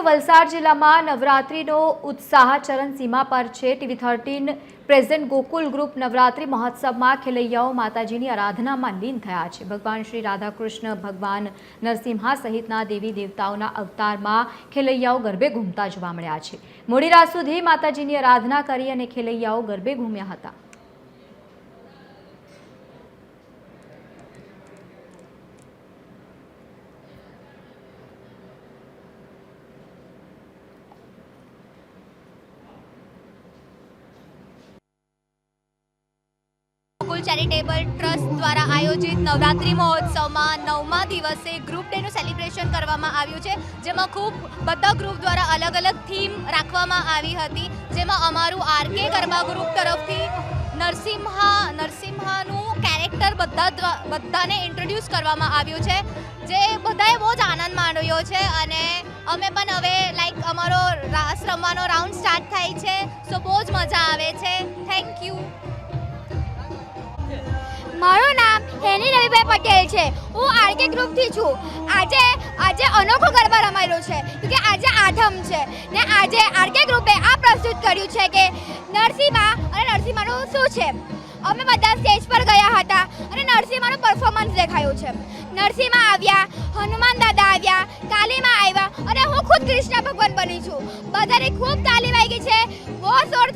તો વલસાડ જિલ્લામાં નવરાત્રિનો ઉત્સાહ ચરણસીમા પર છે. TV thirteen present Gokul group Navratri મહોત્સવમાં ખેલૈયાઓ માતાજીની આરાધનામાં લીન થયા છે. ભગવાન શ્રી રાધાકૃષ્ણ, ભગવાન નરસિંહા સહિતના દેવી દેવતાઓના અવતારમાં ખેલૈયાઓ ગરબે ઘૂમતા જોવા મળ્યા છે. મોડી રાત સુધી માતાજીની આરાધના કરી અને ખેલૈયાઓ ગરબે ઘૂમ્યા હતા. ગોકુલ ચેરિટેબલ ટ્રસ્ટ દ્વારા આયોજિત નવરાત્રિ મહોત્સવમાં નવમા દિવસે ગ્રુપ ડેનું સેલિબ્રેશન કરવામાં આવ્યું છે. જેમાં ખૂબ બધા ગ્રુપ દ્વારા અલગ અલગ થીમ રાખવામાં આવી હતી. જેમાં અમારું આરકે ગરબા ગ્રુપ તરફથી નરસિંહા નરસિંહાનું કેરેક્ટર બધા બધાને ઇન્ટ્રોડ્યુસ કરવામાં આવ્યું છે. જે બધાએ બહુ જ આનંદ માણ્યો છે અને અમે પણ હવે લાઈક અમારો રાસ રમવાનો રાઉન્ડ સ્ટાર્ટ થાય છે. સો બહુ જ મજા આવે છે. થેન્ક યુ હેની પટેલ છે. હું આરકે ગ્રુપથી છું. આજે આજે અનોખો ગરબા રમાયેલો છે. કે આજે આઠમ છે. ને આજે આરકે ગ્રુપે આ પ્રસ્તુત કર્યું છે કે નરસિંહા અને નરસિંહાનું શું છે? અમે બધા સ્ટેજ પર ગયા હતા અને નરસિંહાનું પરફોર્મન્સ દેખાયું છે. નરસિંહા આવ્યા, હનુમાન દાદા આવ્યા, કાલીમાં આવ્યા અને હું ખુદ કૃષ્ણ ભગવાન બની છું. બધાને ખૂબ તાલી વાગી છે. બહુ જોર